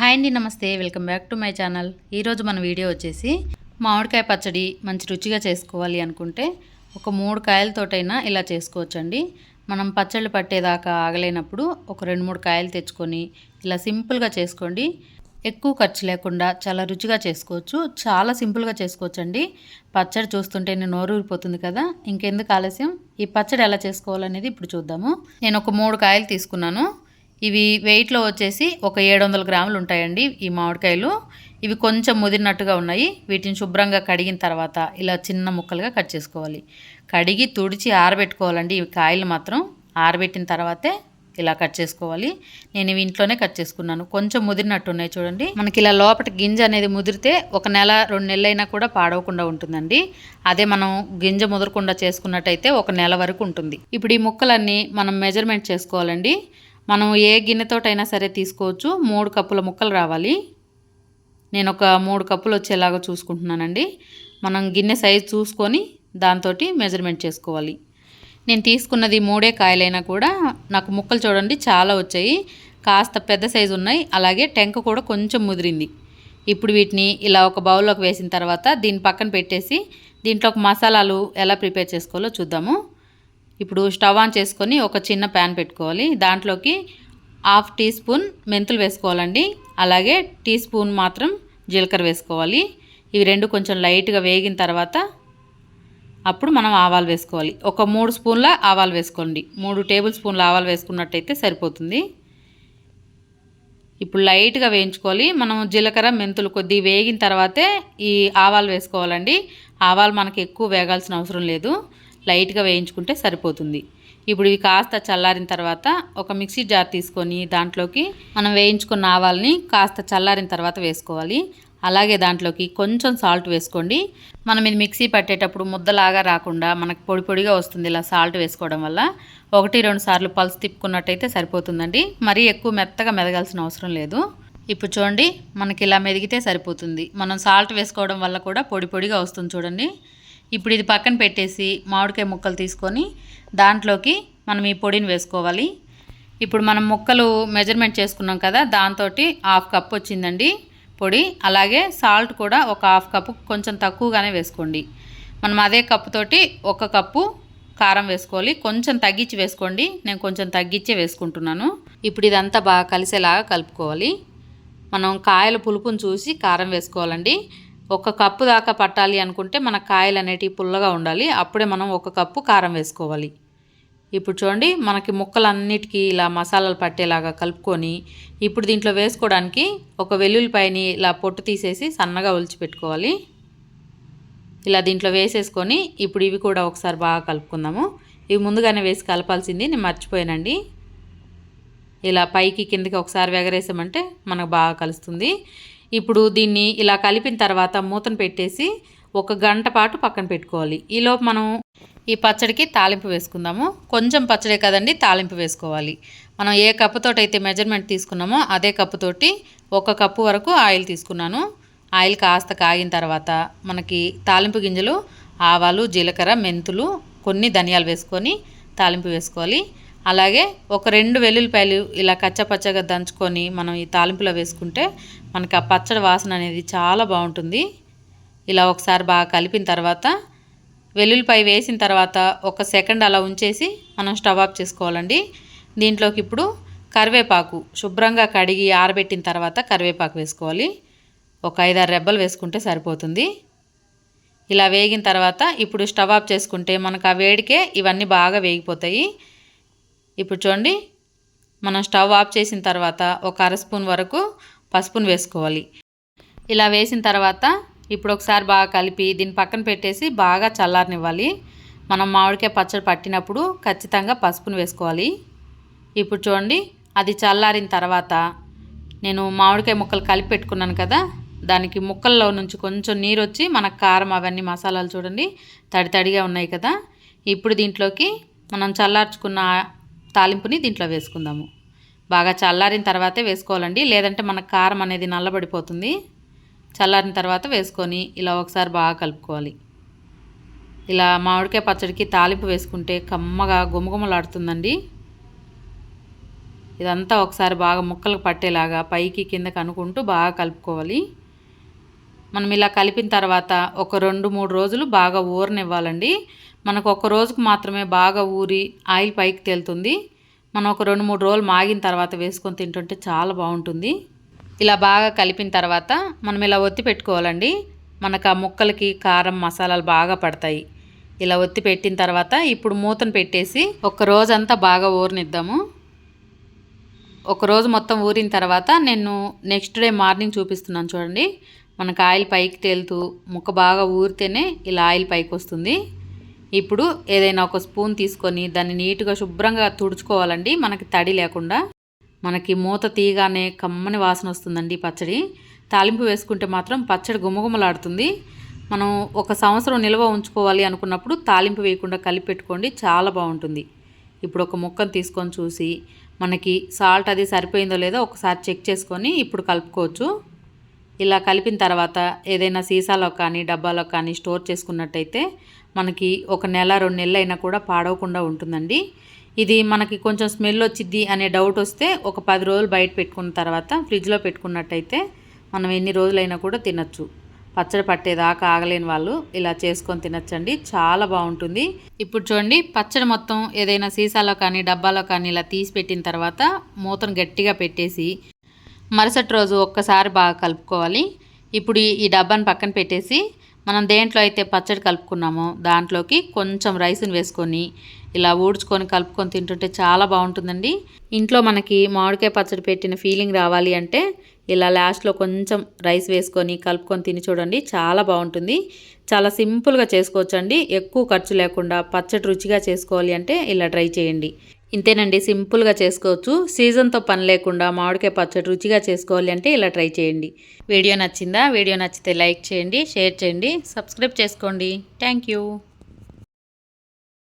Hi అండి నమస్తే. Welcome back to my channel. ఈరోజు మన వీడియో వచ్చేసి మామిడికాయ పచ్చడి మంచి రుచిగా చేసుకోవాలి అనుకుంటే ఒక మూడు కాయలతోటైనా ఇలా చేసుకోవచ్చండి. మనం పచ్చళ్ళు పట్టేదాకా ఆగలేనప్పుడు ఒక రెండు మూడు కాయలు తెచ్చుకొని ఇలా సింపుల్గా చేసుకోండి. ఎక్కువ ఖర్చు లేకుండా చాలా రుచిగా చేసుకోవచ్చు. చాలా సింపుల్గా చేసుకోవచ్చండి. పచ్చడి చూస్తుంటేనే నోరు ఊరిపోతుంది కదా. ఇంకెందుకు ఆలస్యం? ఈ పచ్చడి ఎలా చేసుకోవాలనేది ఇప్పుడు చూద్దాము. నేను ఒక మూడు కాయలు తీసుకున్నాను. ఇవి వెయిట్లో వచ్చేసి ఒక ఏడు వందల గ్రాములు ఉంటాయండి ఈ మామిడికాయలు. ఇవి కొంచెం ముదిరినట్టుగా ఉన్నాయి. వీటిని శుభ్రంగా కడిగిన తర్వాత ఇలా చిన్న ముక్కలుగా కట్ చేసుకోవాలి. కడిగి తుడిచి ఆరబెట్టుకోవాలండి ఇవి కాయలు మాత్రం. ఆరబెట్టిన తర్వాతే ఇలా కట్ చేసుకోవాలి. నేను ఇవి ఇంట్లోనే కట్ చేసుకున్నాను. కొంచెం ముదిరినట్టు ఉన్నాయి చూడండి. మనకి ఇలా లోపల గింజ అనేది ముదిరితే ఒక నెల రెండు నెలలైనా కూడా పాడవకుండా ఉంటుందండి. అదే మనం గింజ ముదరకుండా చేసుకున్నట్టయితే ఒక నెల వరకు ఉంటుంది. ఇప్పుడు ఈ ముక్కలన్నీ మనం మెజర్మెంట్ చేసుకోవాలండి. మనం ఏ గిన్నెతోటైనా సరే తీసుకోవచ్చు. మూడు కప్పుల ముక్కలు రావాలి. నేను ఒక మూడు కప్పులు వచ్చేలాగా చూసుకుంటున్నానండి. మనం గిన్నె సైజ్ చూసుకొని దాంతో మెజర్మెంట్ చేసుకోవాలి. నేను తీసుకున్నది మూడే కాయలైనా కూడా నాకు ముక్కలు చూడండి చాలా వచ్చాయి. కాస్త పెద్ద సైజు ఉన్నాయి. అలాగే టెంక కూడా కొంచెం ముదిరింది. ఇప్పుడు వీటిని ఇలా ఒక బౌల్లోకి వేసిన తర్వాత దీని పక్కన పెట్టేసి దీంట్లో మసాలాలు ఎలా ప్రిపేర్ చేసుకోవాలో చూద్దాము. ఇప్పుడు స్టవ్ ఆన్ చేసుకొని ఒక చిన్న ప్యాన్ పెట్టుకోవాలి. దాంట్లోకి హాఫ్ టీ స్పూన్ మెంతులు వేసుకోవాలండి. అలాగే టీ స్పూన్ మాత్రం జీలకర్ర వేసుకోవాలి. ఇవి రెండు కొంచెం లైట్గా వేగిన తర్వాత అప్పుడు మనం ఆవాలు వేసుకోవాలి. ఒక మూడు స్పూన్ల ఆవాలు వేసుకోండి. మూడు టేబుల్ స్పూన్ల ఆవాలు వేసుకున్నట్టయితే సరిపోతుంది. ఇప్పుడు లైట్గా వేయించుకోవాలి. మనం జీలకర్ర మెంతులు కొద్ది వేగిన తర్వాతే ఈ ఆవాలు వేసుకోవాలండి. ఆవాలు మనకి ఎక్కువ వేగాల్సిన అవసరం లేదు. లైట్గా వేయించుకుంటే సరిపోతుంది. ఇప్పుడు ఇవి కాస్త చల్లారిన తర్వాత ఒక మిక్సీ జార్ తీసుకొని దాంట్లోకి మనం వేయించుకున్న ఆవాల్ని కాస్త చల్లారిన తర్వాత వేసుకోవాలి. అలాగే దాంట్లోకి కొంచెం సాల్ట్ వేసుకోండి. మనం ఇది మిక్సీ పట్టేటప్పుడు ముద్దలాగా రాకుండా మనకు పొడి పొడిగా వస్తుంది ఇలా సాల్ట్ వేసుకోవడం వల్ల ఒకటి రెండు సార్లు పల్స్ తిప్పుకున్నట్టయితే సరిపోతుందండి. మరీ ఎక్కువ మెత్తగా మెదగాల్సిన అవసరం లేదు. ఇప్పుడు చూడండి మనకి ఇలా మెదిగితే సరిపోతుంది. మనం సాల్ట్ వేసుకోవడం వల్ల కూడా పొడి పొడిగా వస్తుంది చూడండి. ఇప్పుడు ఇది పక్కన పెట్టేసి మామిడికాయ ముక్కలు తీసుకొని దాంట్లోకి మనం ఈ పొడిని వేసుకోవాలి. ఇప్పుడు మనం ముక్కలు మెజర్మెంట్ చేసుకున్నాం కదా దాంతో హాఫ్ కప్ వచ్చిందండి పొడి. అలాగే సాల్ట్ కూడా ఒక హాఫ్ కప్పు కొంచెం తక్కువగానే వేసుకోండి. మనం అదే కప్పుతోటి ఒక కప్పు కారం వేసుకోవాలి. కొంచెం తగ్గించి వేసుకోండి. నేను కొంచెం తగ్గించే వేసుకుంటున్నాను. ఇప్పుడు ఇదంతా బాగా కలిసేలాగా కలుపుకోవాలి. మనం కాయల పులుపుని చూసి కారం వేసుకోవాలండి. ఒక కప్పు దాకా పట్టాలి అనుకుంటే మన కాయలు అనేటివి పుల్లగా ఉండాలి. అప్పుడే మనం ఒక కప్పు కారం వేసుకోవాలి. ఇప్పుడు చూడండి మనకి ముక్కలన్నిటికీ ఇలా మసాలాలు పట్టేలాగా కలుపుకొని ఇప్పుడు దీంట్లో వేసుకోవడానికి ఒక వెల్లుల్లిపాయని ఇలా పొట్టు తీసేసి సన్నగా ఒలిచిపెట్టుకోవాలి. ఇలా దీంట్లో వేసేసుకొని ఇప్పుడు ఇవి కూడా ఒకసారి బాగా కలుపుకుందాము. ఇవి ముందుగానే వేసి కలపాల్సింది నేను మర్చిపోయానండి. ఇలా పైకి కిందకి ఒకసారి ఎగరేసామంటే మనకు బాగా కలుస్తుంది. ఇప్పుడు దీన్ని ఇలా కలిపిన తర్వాత మూతను పెట్టేసి ఒక గంట పాటు పక్కన పెట్టుకోవాలి. ఈలోపు మనం ఈ పచ్చడికి తాలింపు వేసుకుందాము. కొంచెం పచ్చడే కదండి తాలింపు వేసుకోవాలి. మనం ఏ కప్పుతోటైతే మెజర్మెంట్ తీసుకున్నామో అదే కప్పుతోటి ఒక కప్పు వరకు ఆయిల్ తీసుకున్నాను. ఆయిల్ కాస్త కాగిన తర్వాత మనకి తాలింపు గింజలు ఆవాలు జీలకర్ర మెంతులు కొన్ని ధనియాలు వేసుకొని తాలింపు వేసుకోవాలి. అలాగే ఒక రెండు వెల్లుల్లిపాయలు ఇలా కచ్చపచ్చగా దంచుకొని మనం ఈ తాలింపులో వేసుకుంటే మనకి ఆ పచ్చడి వాసన అనేది చాలా బాగుంటుంది. ఇలా ఒకసారి బాగా కలిపిన తర్వాత వెల్లుల్లిపాయ వేసిన తర్వాత ఒక సెకండ్ అలా ఉంచేసి మనం స్టవ్ ఆఫ్ చేసుకోవాలండి. దీంట్లోకి ఇప్పుడు కరివేపాకు శుభ్రంగా కడిగి ఆరబెట్టిన తర్వాత కరివేపాకు వేసుకోవాలి. ఒక ఐదారు రెబ్బలు వేసుకుంటే సరిపోతుంది. ఇలా వేగిన తర్వాత ఇప్పుడు స్టవ్ ఆఫ్ చేసుకుంటే మనకు ఆ వేడికే ఇవన్నీ బాగా వేగిపోతాయి. ఇప్పుడు చూడండి. మనం స్టవ్ ఆఫ్ చేసిన తర్వాత ఒక అర స్పూన్ వరకు పసుపును వేసుకోవాలి. ఇలా వేసిన తర్వాత ఇప్పుడు ఒకసారి బాగా కలిపి దీన్ని పక్కన పెట్టేసి బాగా చల్లారనివ్వాలి. మనం మామిడికాయ పచ్చడి పట్టినప్పుడు ఖచ్చితంగా పసుపును వేసుకోవాలి. ఇప్పుడు చూడండి. అది చల్లారిన తర్వాత నేను మామిడికాయ ముక్కలు కలిపి పెట్టుకున్నాను కదా. దానికి ముక్కల్లో నుంచి కొంచెం నీరు వచ్చి మనకు కారం అవన్నీ మసాలాలు చూడండి. తడి తడిగా ఉన్నాయి కదా. ఇప్పుడు దీంట్లోకి మనం చల్లార్చుకున్న తాలింపుని దీంట్లో వేసుకుందాము. బాగా చల్లారిన తర్వాతే వేసుకోవాలండి. లేదంటే మనకు కారం అనేది నల్లబడిపోతుంది. చల్లారిన తర్వాత వేసుకొని ఇలా ఒకసారి బాగా కలుపుకోవాలి. ఇలా మామిడికాయ పచ్చడికి తాలింపు వేసుకుంటే కమ్మగా గుమగుమలాడుతుందండి. ఇదంతా ఒకసారి బాగా ముక్కలకు పట్టేలాగా పైకి కిందకి అనుకుంటూ బాగా కలుపుకోవాలి. మనం ఇలా కలిపిన తర్వాత ఒక రెండు మూడు రోజులు బాగా ఊరనివ్వాలండి. మనకు ఒక రోజుకు మాత్రమే బాగా ఊరి ఆయిల్ పైకి తేలుతుంది. మనం ఒక రెండు మూడు రోజులు మాగిన తర్వాత వేసుకొని తింటుంటే చాలా బాగుంటుంది. ఇలా బాగా కలిపిన తర్వాత మనం ఇలా ఒత్తి పెట్టుకోవాలండి. మనకు ఆ ముక్కలకి కారం మసాలాలు బాగా పడతాయి. ఇలా ఒత్తి పెట్టిన తర్వాత ఇప్పుడు మూతను పెట్టేసి ఒక రోజంతా బాగా ఊరనిద్దాము. ఒక రోజు మొత్తం ఊరిన తర్వాత నేను నెక్స్ట్ డే మార్నింగ్ చూపిస్తున్నాను చూడండి. మనకు ఆయిల్ పైకి తేలుతూ ముక్క బాగా ఊరితేనే ఇలా ఆయిల్ పైకి వస్తుంది. ఇప్పుడు ఏదైనా ఒక స్పూన్ తీసుకొని దాన్ని నీట్గా శుభ్రంగా తుడుచుకోవాలండి. మనకి తడి లేకుండా. మనకి మూత తీయగానే కమ్మని వాసన వస్తుందండి పచ్చడి. తాలింపు వేసుకుంటే మాత్రం పచ్చడి గుమగుమలాడుతుంది. మనం ఒక సంవత్సరం నిల్వ ఉంచుకోవాలి అనుకున్నప్పుడు తాలింపు వేయకుండా కలిపి పెట్టుకోండి చాలా బాగుంటుంది. ఇప్పుడు ఒక ముక్కను తీసుకొని చూసి మనకి సాల్ట్ అది సరిపోయిందో లేదో ఒకసారి చెక్ చేసుకొని ఇప్పుడు కలుపుకోవచ్చు. ఇలా కలిపిన తర్వాత ఏదైనా సీసాలో కానీ డబ్బాలో కానీ స్టోర్ చేసుకున్నట్టయితే మనకి ఒక నెల రెండు నెలలు అయినా కూడా పాడవకుండా ఉంటుందండి. ఇది మనకి కొంచెం స్మెల్ వచ్చిద్ది అనే డౌట్ వస్తే ఒక పది రోజులు బయట పెట్టుకున్న తర్వాత ఫ్రిడ్జ్లో పెట్టుకున్నట్టయితే మనం ఎన్ని రోజులైనా కూడా తినచ్చు. పచ్చడి పట్టేదాకా ఆగలేని వాళ్ళు ఇలా చేసుకొని తినచ్చండి. చాలా బాగుంటుంది. ఇప్పుడు చూడండి పచ్చడి మొత్తం ఏదైనా సీసాలో కానీ డబ్బాలో కానీ ఇలా తీసి పెట్టిన తర్వాత మూతను గట్టిగా పెట్టేసి మరుసటి రోజు ఒక్కసారి బాగా కలుపుకోవాలి. ఇప్పుడు ఈ డబ్బాని పక్కన పెట్టేసి మనం దేంట్లో అయితే పచ్చడి కలుపుకున్నామో దాంట్లోకి కొంచెం రైస్ని వేసుకొని ఇలా ఊడ్చుకొని కలుపుకొని తింటుంటే చాలా బాగుంటుందండి. ఇంట్లో మనకి మామిడికాయ పచ్చడి పెట్టిన ఫీలింగ్ రావాలి అంటే ఇలా లాస్ట్లో కొంచెం రైస్ వేసుకొని కలుపుకొని తిని చూడండి చాలా బాగుంటుంది. చాలా సింపుల్గా చేసుకోవచ్చండి. ఎక్కువ ఖర్చు లేకుండా పచ్చడి రుచిగా చేసుకోవాలి అంటే ఇలా ట్రై చేయండి. ఇంతేనండి సింపుల్గా చేసుకోవచ్చు. సీజన్తో పని లేకుండా మామిడికాయ పచ్చడి రుచిగా చేసుకోవాలి అంటే ఇలా ట్రై చేయండి. వీడియో నచ్చిందా? వీడియో నచ్చితే లైక్ చేయండి షేర్ చేయండి సబ్స్క్రైబ్ చేసుకోండి. Thank you.